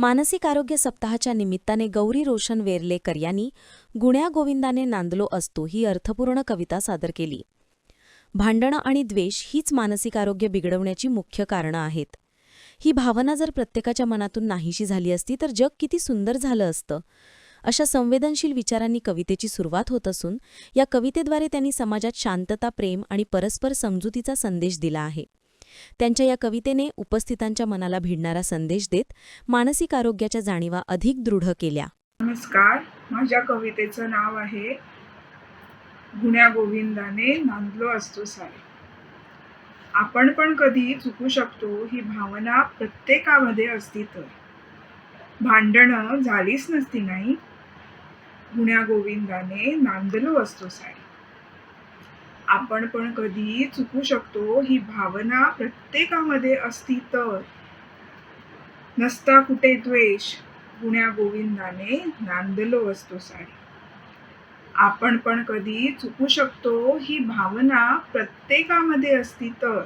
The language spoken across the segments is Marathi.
मानसिक आरोग्य सप्ताहाच्या निमित्ताने गौरी रोशन वेर्लेकर यांनी गुण्या गोविंदाने नांदलो असतो ही अर्थपूर्ण कविता सादर केली. भांडणं आणि द्वेष हीच मानसिक आरोग्य बिघडवण्याची मुख्य कारणं आहेत. ही भावना जर प्रत्येकाच्या मनातून नाहीशी झाली असती तर जग किती सुंदर झालं असतं. अशा संवेदनशील विचारांनी कवितेची सुरुवात होत असून या कवितेद्वारे त्यांनी समाजात शांतता प्रेम आणि परस्पर समजुतीचा संदेश दिला आहे. त्यांच्या या कवितेने उपस्थितांच्या मनाला भिडणारा संदेश देत मानसिक आरोग्याच्या जाणीवा अधिक दृढ केल्या. नमस्कार. माझ्या कवितेचं नाव आहे गुण्या गोविंदाने नांदलो असतो सारे. आपण पण कधी चुकू शकतो ही भावना प्रत्येकामध्ये असती तर. भांडणं झालीच नसती नाही? गुण्या गोविंदाने नांदलो असतो सारे. आपण पण कधी चुकू शकतो ही भावना प्रत्येकामध्ये असती तर नसता कुठे द्वेष. गुण्या गोविंदाने नांदलो असतो साडी. आपण पण कधी चुकू शकतो ही भावना प्रत्येकामध्ये असती तर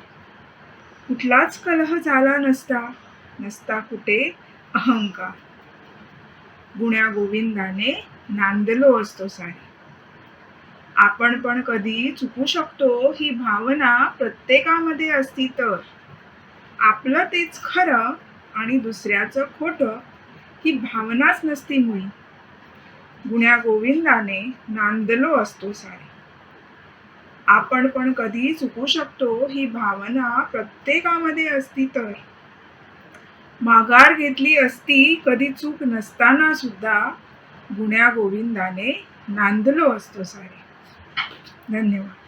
कुठलाच कलह झाला नसता नसता कुठे अहंकार. गुण्या गोविंदाने नांदलो असतो साडी. आपण पण कधी चुकू शकतो ही भावना प्रत्येकामध्ये असती तर. आपलं तेच खरं आणि दुसऱ्याचं खोटं ही भावनाच नसती मुळी. गुण्या गोविंदाने नांदलो असतो सारे. आपण पण कधी चुकू शकतो ही भावना प्रत्येकामध्ये असती तर. माघार घेतली असती कधी चूक नसताना सुद्धा गुण्या गोविंदाने नांदलो असतो सारे. धन्यवाद.